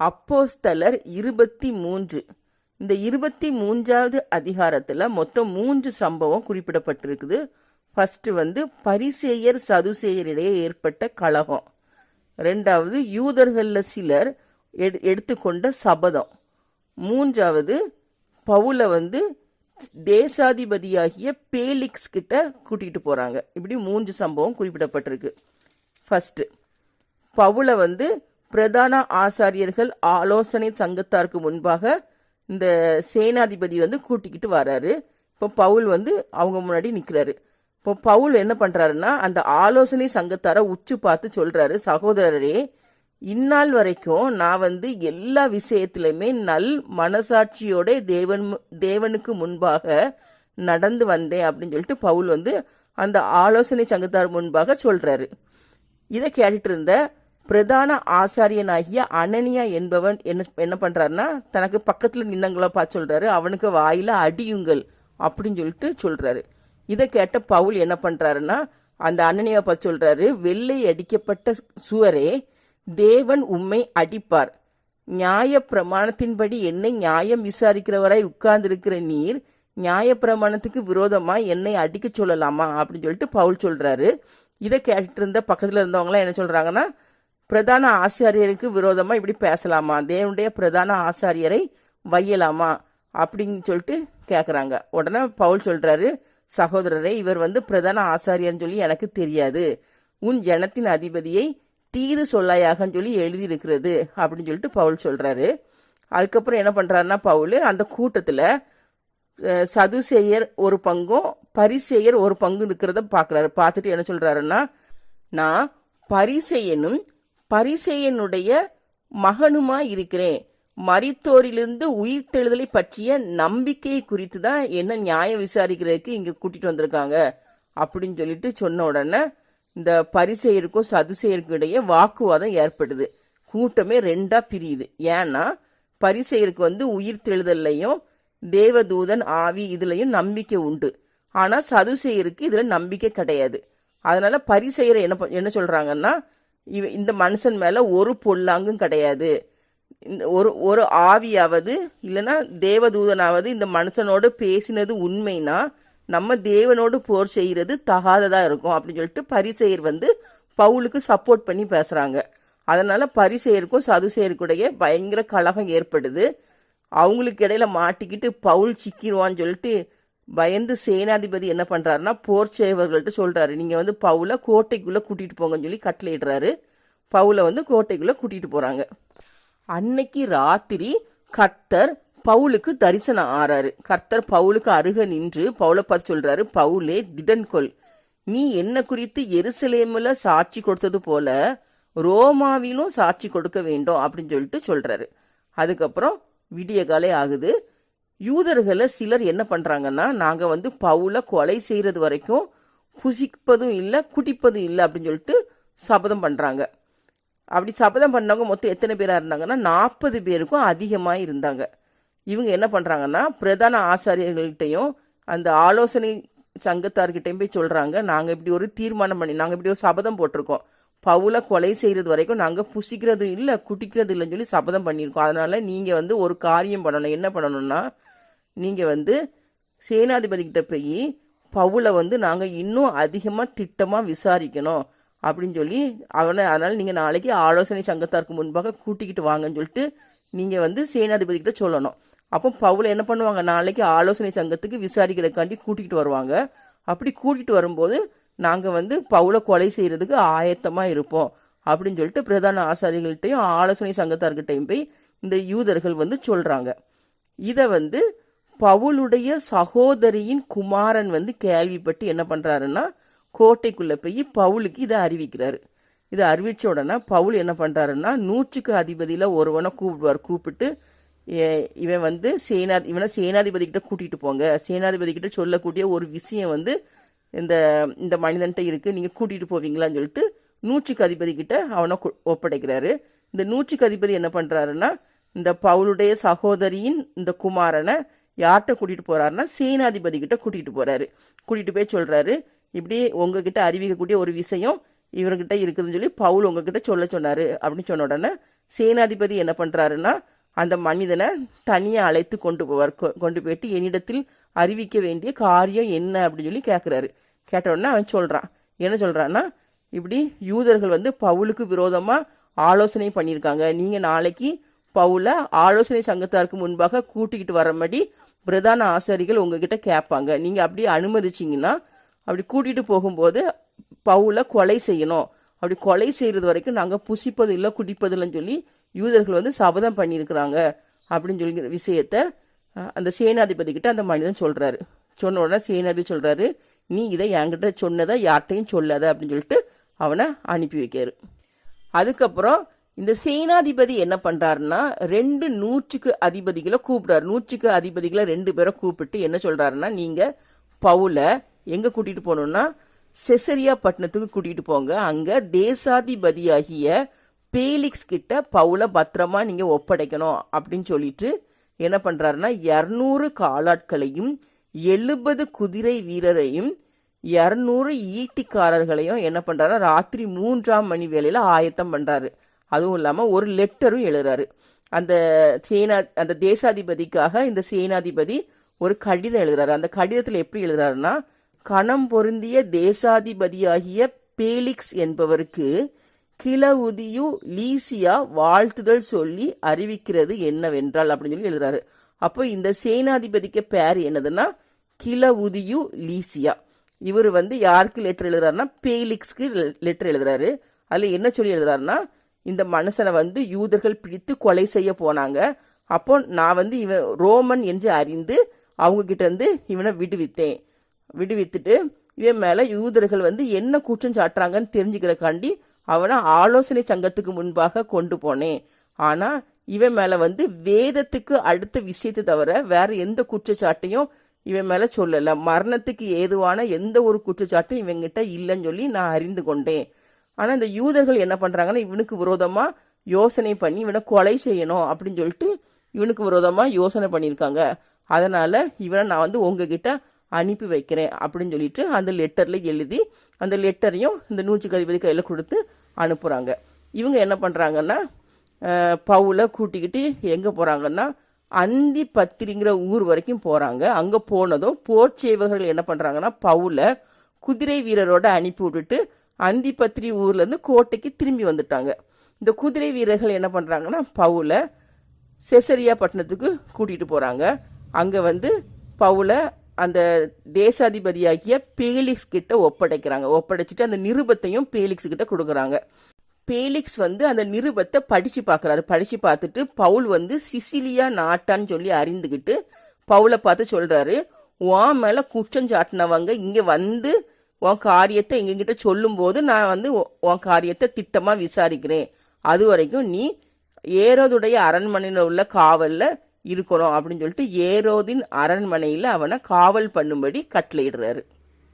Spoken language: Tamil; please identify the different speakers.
Speaker 1: அப்போஸ்தலர் இருபத்தி மூன்று. இந்த இருபத்தி மூன்றாவது அதிகாரத்தில் மொத்தம் மூன்று சம்பவம் குறிப்பிடப்பட்டிருக்குது. ஃபர்ஸ்ட் வந்து பரிசேயர் சதுசேயரிடையே ஏற்பட்ட கழகம் ரெண்டாவது யூதர்களில் சிலர் எடு எடுத்துக்கொண்ட சபதம். மூன்றாவது பவுலை வந்து தேசாதிபதியாகிய பேலிக்ஸ் கிட்ட கூட்டிகிட்டு போகிறாங்க இப்படி மூன்று சம்பவம் குறிப்பிடப்பட்டிருக்கு. ஃபஸ்ட்டு பவுலை வந்து பிரதான ஆசாரியர்கள் ஆலோசனை சங்கத்தாருக்கு முன்பாக இந்த சேனாதிபதி வந்து கூட்டிக்கிட்டு வராரு. இப்போ பவுல் வந்து அவங்க முன்னாடி நிற்கிறாரு இப்போ பவுல் என்ன பண்ணுறாருன்னா அந்த ஆலோசனை சங்கத்தாரை உச்சு பார்த்து சொல்கிறாரு சகோதரரே இந்நாள் வரைக்கும் நான் வந்து எல்லா விஷயத்திலையுமே நல் மனசாட்சியோட தேவன் தேவனுக்கு முன்பாக நடந்து வந்தேன் அப்படின்னு சொல்லிட்டு பவுல் வந்து அந்த ஆலோசனை சங்கத்தார் முன்பாக சொல்கிறாரு இதை கேட்டுட்டு இருந்த பிரதான ஆசாரியனாகிய அனனியா என்பவன் என்ன என்ன பண்ணுறாருன்னா தனக்கு பக்கத்தில் நின்னங்களா பார்த்து சொல்கிறாரு அவனுக்கு வாயில் அடியுங்கள் அப்படின்னு சொல்லிட்டு சொல்கிறாரு இதை கேட்ட பவுல் என்ன பண்ணுறாருன்னா அந்த அனனியா பார்த்து சொல்கிறாரு வெள்ளை அடிக்கப்பட்ட சுவரே தேவன் உம்மை அடிப்பார். நியாய பிரமாணத்தின்படி என்னை நியாயம் விசாரிக்கிறவராய் உட்கார்ந்திருக்கிற நீர் நியாய பிரமாணத்துக்கு விரோதமாக என்னை அடிக்க சொல்லலாமா? அப்படின்னு சொல்லிட்டு பவுல் சொல்கிறாரு இதை கேட்டுட்டு இருந்த பக்கத்தில் இருந்தவங்களாம் என்ன சொல்கிறாங்கன்னா பிரதான ஆசாரியருக்கு விரோதமாக இப்படி பேசலாமா? தேவனுடைய பிரதான ஆசாரியரை வையலாமா? அப்படின்னு சொல்லிட்டு கேட்குறாங்க உடனே பவுல் சொல்கிறாரு சகோதரரே இவர் வந்து பிரதான ஆசாரியர்னு சொல்லி எனக்கு தெரியாது. உன் ஜனத்தின் அதிபதியை தீது சொல்லாயாகன்னு சொல்லி எழுதியிருக்கிறது அப்படின்னு சொல்லிட்டு பவுல் சொல்கிறாரு அதுக்கப்புறம் என்ன பண்ணுறாருன்னா பவுல் அந்த கூட்டத்தில் சதுசேயர் ஒரு பங்கும் பரிசேயர் ஒரு பங்கு இருக்கிறத பார்க்குறாரு பார்த்துட்டு என்ன சொல்கிறாருன்னா நான் பரிசெயனும் பரிசேயனுடைய மகனுமா இருக்கிறேன் உயிர் உயிர்த்தெழுதலை பற்றிய நம்பிக்கை குறித்து தான் என்ன நியாயம் விசாரிக்கிறதுக்கு இங்கே கூட்டிகிட்டு வந்திருக்காங்க. அப்படின்னு சொல்லிட்டு சொன்ன உடனே இந்த பரிசெயருக்கும் சதுசெயருக்கும் இடையே வாக்குவாதம் ஏற்படுது. கூட்டமே ரெண்டாக பிரியுது. ஏன்னா பரிசெயருக்கு வந்து உயிர்த்தெழுதல்லையும் தேவதூதன் ஆவி இதுலையும் நம்பிக்கை உண்டு. ஆனால் சதுசெயருக்கு இதில் நம்பிக்கை கிடையாது. அதனால் பரிசெயரை என்ன என்ன சொல்கிறாங்கன்னா இவ இந்த மனுஷன் மேலே ஒரு பொல்லாங்கும் கிடையாது. இந்த ஒரு ஒரு ஆவியாவது இல்லைன்னா தேவதூதனாவது இந்த மனுஷனோடு பேசினது உண்மைனா நம்ம தேவனோடு போர் செய்கிறது தகாததாக இருக்கும் அப்படின்னு சொல்லிட்டு பரிசெயர் வந்து பவுலுக்கு சப்போர்ட் பண்ணி பேசுகிறாங்க அதனால் பரிசெயருக்கும் சதுசெயருக்குடைய பயங்கர கலகம் ஏற்படுது. அவங்களுக்கு இடையில மாட்டிக்கிட்டு பவுல் சிக்கிடுவான்னு சொல்லிட்டு பயந்து சேனாதிபதி என்ன பண்ணுறாருன்னா போர் சேவர்கள்ட்ட சொல்கிறாரு நீங்கள் வந்து பவுலை கோட்டைக்குள்ளே கூட்டிகிட்டு போங்கன்னு சொல்லி கட்டளையிடுறாரு பவுலை வந்து கோட்டைக்குள்ளே கூட்டிகிட்டு போகிறாங்க அன்னைக்கு ராத்திரி கர்த்தர் பவுலுக்கு தரிசனம் ஆறாரு. கர்த்தர் பவுலுக்கு அருக நின்று பவுலை பார்த்து சொல்கிறாரு பவுலே திடன்கொள் நீ என்ன குறித்து எருசலேமில் சாட்சி கொடுத்தது போல ரோமாவிலும் சாட்சி கொடுக்க வேண்டும் அப்படின்னு சொல்லிட்டு சொல்கிறாரு அதுக்கப்புறம் விடிய காலை ஆகுது. யூதர்களை சிலர் என்ன பண்ணுறாங்கன்னா நாங்கள் வந்து பவுலை கொலை செய்கிறது வரைக்கும் புசிப்பதும் இல்லை குடிப்பதும் இல்லை அப்படின்னு சொல்லிட்டு சபதம் பண்ணுறாங்க அப்படி சபதம் பண்ணவங்க மொத்தம் எத்தனை பேராக இருந்தாங்கன்னா நாற்பது பேருக்கும் அதிகமாக இருந்தாங்க. இவங்க என்ன பண்ணுறாங்கன்னா பிரதான ஆசாரியர்கள்ட்டையும் அந்த ஆலோசனை சங்கத்தார்கிட்டையும் போய் சொல்கிறாங்க நாங்கள் இப்படி ஒரு தீர்மானம் பண்ணி நாங்கள் இப்படி ஒரு சபதம் போட்டிருக்கோம். பவுலை கொலை செய்கிறது வரைக்கும் நாங்கள் புசிக்கிறது இல்லை குடிக்கிறது இல்லைன்னு சொல்லி சபதம் பண்ணியிருக்கோம். அதனால் நீங்கள் வந்து ஒரு காரியம் பண்ணணும். என்ன பண்ணணும்னா நீங்கள் வந்து சேனாதிபதிக்கிட்ட போய் பவுலை வந்து நாங்கள் இன்னும் அதிகமாக திட்டமாக விசாரிக்கணும் அப்படின்னு சொல்லி அவனை அதனால் நீங்கள் நாளைக்கு ஆலோசனை சங்கத்தாருக்கு முன்பாக கூட்டிக்கிட்டு வாங்கன்னு சொல்லிட்டு நீங்கள் வந்து சேனாதிபதிக்கிட்ட சொல்லணும். அப்போ பவுலை என்ன பண்ணுவாங்க? நாளைக்கு ஆலோசனை சங்கத்துக்கு விசாரிக்கிறதுக்காண்டி கூட்டிகிட்டு வருவாங்க. அப்படி கூட்டிகிட்டு வரும்போது நாங்கள் வந்து பவுலை கொலை செய்கிறதுக்கு ஆயத்தமாக இருப்போம் அப்படின்னு சொல்லிட்டு பிரதான ஆசாரிகள்கிட்டையும் ஆலோசனை சங்கத்தார்கிட்டையும் போய் இந்த யூதர்கள் வந்து சொல்கிறாங்க இதை வந்து பவுலுடைய சகோதரியின் குமாரன் வந்து கேள்விப்பட்டு என்ன பண்ணுறாருன்னா கோட்டைக்குள்ளே போய் பவுலுக்கு இதை அறிவிக்கிறாரு. இதை அறிவித்த உடனே பவுல் என்ன பண்ணுறாருன்னா நூற்றுக்கு அதிபதியில் ஒருவனை கூப்பிடுவார். கூப்பிட்டு "ஏ- இவன் வந்து சேனா இவனை சேனாதிபதிக்கிட்ட கூட்டிகிட்டு போங்க. சேனாதிபதிக்கிட்ட சொல்லக்கூடிய ஒரு விஷயம் வந்து இந்த இந்த மனிதன்ட்ட இருக்குது நீங்கள் கூட்டிகிட்டு போவீங்களான்னு சொல்லிட்டு நூற்றுக்கு அதிபதிக்கிட்ட அவனை ஒப்படைக்கிறாரு. இந்த நூற்றுக்கு அதிபதி என்ன பண்ணுறாருன்னா இந்த பவுலுடைய சகோதரியின் இந்த குமாரனை யார்கிட்ட கூட்டிகிட்டு போகிறாருன்னா சேனாதிபதிக்கிட்ட கூட்டிகிட்டு போகிறாரு கூட்டிகிட்டு போய் சொல்கிறாரு இப்படி உங்ககிட்ட அறிவிக்கக்கூடிய ஒரு விஷயம் இவர்கிட்ட இருக்குதுன்னு சொல்லி பவுல் உங்ககிட்ட சொல்ல சொன்னார். அப்படின்னு சொன்ன உடனே சேனாதிபதி என்ன பண்ணுறாருன்னா அந்த மனிதனை தனியாக அழைத்து கொண்டு போவார். கொ- கொண்டு போயிட்டு என்னிடத்தில் அறிவிக்க வேண்டிய காரியம் என்ன அப்படின்னு சொல்லி கேட்குறாரு கேட்ட உடனே அவன் சொல்கிறான் என்ன சொல்கிறான்னா இப்படி யூதர்கள் வந்து பவுலுக்கு விரோதமாக ஆலோசனை பண்ணியிருக்காங்க. நீங்கள் நாளைக்கு பவுலை ஆலோசனை சங்கத்தாருக்கு முன்பாக கூட்டிக்கிட்டு வரபடி பிரதான ஆசாரிகள் உங்ககிட்ட கேட்பாங்க. நீங்கள் அப்படியே அனுமதிச்சிங்கன்னா அப்படி கூட்டிகிட்டு போகும்போது பவுலை கொலை செய்யணும். அப்படி கொலை செய்கிறது வரைக்கும் நாங்கள் புசிப்பது இல்லை குடிப்பது இல்லைன்னு சொல்லி யூதர்கள் வந்து சபதம் பண்ணியிருக்கிறாங்க அப்படின்னு சொல்லிங்கிற விஷயத்த அந்த சேனாதிபதி கிட்ட அந்த மனிதன் சொல்கிறாரு சொன்ன உடனே சேனாதிபதி சொல்கிறாரு நீ இதை என்கிட்ட சொன்னதை யார்கிட்டையும் சொல்லாத அப்படின்னு சொல்லிட்டு அவனை அனுப்பி வைக்காரு அதுக்கப்புறம் இந்த சேனாதிபதி என்ன பண்ணுறாருன்னா ரெண்டு நூற்றுக்கு அதிபதிகளை கூப்பிட்றாரு. நூற்றுக்கு அதிபதிகளை ரெண்டு பேரை கூப்பிட்டு என்ன சொல்கிறாருன்னா நீங்கள் பவுல எங்கே கூட்டிகிட்டு போகணுன்னா செசரியா பட்டணத்துக்கு கூட்டிகிட்டு போங்க. அங்கே தேசாதிபதியாகிய பேலிக்ஸ் கிட்ட பவுல பத்திரமா நீங்கள் ஒப்படைக்கணும் அப்படின்னு சொல்லிட்டு என்ன பண்ணுறாருன்னா இரநூறு காலாட்களையும் எழுபது குதிரை வீரரையும் இரநூறு ஈட்டிக்காரர்களையும் என்ன பண்ணுறாருன்னா ராத்திரி மூன்றாம் மணி வேலையில் ஆயத்தம் பண்ணுறாரு அதுவும் இல்லாமல் ஒரு லெட்டரும் எழுதுறாரு அந்த சேனா அந்த தேசாதிபதிக்காக இந்த சேனாதிபதி ஒரு கடிதம் எழுதுறாரு. அந்த கடிதத்தில் எப்படி எழுதுறாருன்னா கணம் பொருந்திய தேசாதிபதியாகிய பேலிக்ஸ் என்பவருக்கு கிளவுதியு லீசியா வாழ்த்துதல் சொல்லி அறிவிக்கிறது என்னவென்றால் அப்படின்னு சொல்லி எழுதுறாரு. அப்போ இந்த சேனாதிபதிக்கு பேர் என்னதுன்னா கிளவுதியு லீசியா. இவர் வந்து யாருக்கு லெட்டர் எழுதுறாருன்னா பேலிக்ஸ்க்கு லெட்டர் எழுதுறாரு. அதில் என்ன சொல்லி எழுதுறாருன்னா இந்த மனுஷனை வந்து யூதர்கள் பிடித்து கொலை செய்ய போனாங்க. அப்போ நான் வந்து இவன் ரோமன் என்று அறிந்து அவங்க கிட்ட இருந்து இவனை விடுவித்தேன். விடுவித்துட்டு இவன் மேலே யூதர்கள் வந்து என்ன குற்றம் சாட்டுறாங்கன்னு தெரிஞ்சுக்கிறக்காண்டி அவனை ஆலோசனை சங்கத்துக்கு முன்பாக கொண்டு போனேன். ஆனால் இவன் மேலே வந்து வேதத்துக்கு அடுத்த விஷயத்தை தவிர வேற எந்த குற்றச்சாட்டையும் இவன் மேலே சொல்லலை. மரணத்துக்கு ஏதுவான எந்த ஒரு குற்றச்சாட்டும் இவங்கிட்ட இல்லைன்னு சொல்லி நான் அறிந்து கொண்டேன். ஆனால் இந்த யூதர்கள் என்ன பண்ணுறாங்கன்னா இவனுக்கு விரோதமாக யோசனை பண்ணி இவனை கொலை செய்யணும் அப்படின்னு சொல்லிட்டு இவனுக்கு விரோதமாக யோசனை பண்ணியிருக்காங்க. அதனால் இவனை நான் வந்து உங்ககிட்ட அனுப்பி வைக்கிறேன் அப்படின்னு சொல்லிட்டு அந்த லெட்டரில் எழுதி அந்த லெட்டரையும் இந்த நூற்றுக்கு அதிபதி கையில் கொடுத்து அனுப்புகிறாங்க இவங்க என்ன பண்ணுறாங்கன்னா பவுலை கூட்டிக்கிட்டு எங்கே போகிறாங்கன்னா அந்தி பத்திரிங்கிற ஊர் வரைக்கும் போகிறாங்க அங்கே போனதும் போர் சேவகர்கள் என்ன பண்ணுறாங்கன்னா பவுலை குதிரை வீரரோட அனுப்பி விட்டுட்டு அந்திப்பத்திரி ஊர்லேருந்து கோட்டைக்கு திரும்பி வந்துட்டாங்க. இந்த குதிரை வீரர்கள் என்ன பண்ணுறாங்கன்னா பவுலை செசரியா பட்டணத்துக்கு கூட்டிகிட்டு போகிறாங்க அங்கே வந்து பவுலை அந்த தேசாதிபதியாகிய பேலிக்ஸ் கிட்ட ஒப்படைக்கிறாங்க. ஒப்படைச்சிட்டு அந்த நிருபத்தையும் பேலிக்ஸ் கிட்ட கொடுக்குறாங்க. பேலிக்ஸ் வந்து அந்த நிருபத்தை படித்து பார்க்குறாரு படித்து பார்த்துட்டு பவுல் வந்து சிசிலியா நாட்டான்னு சொல்லி அறிந்துக்கிட்டு பவுலை பார்த்து சொல்கிறாரு உன் மேலே குற்றம் சாட்டினவங்க இங்கே வந்து உன் காரியத்தை எங்ககிட்ட சொல்லும்போது நான் வந்து உன் காரியத்தை திட்டமாக விசாரிக்கிறேன். அது வரைக்கும் நீ ஏரோதுடைய அரண்மனையில் உள்ள காவலில் இருக்கணும் அப்படின்னு சொல்லிட்டு ஏரோதின் அரண்மனையில் அவனை காவல் பண்ணும்படி கட்டளையிடுறாரு.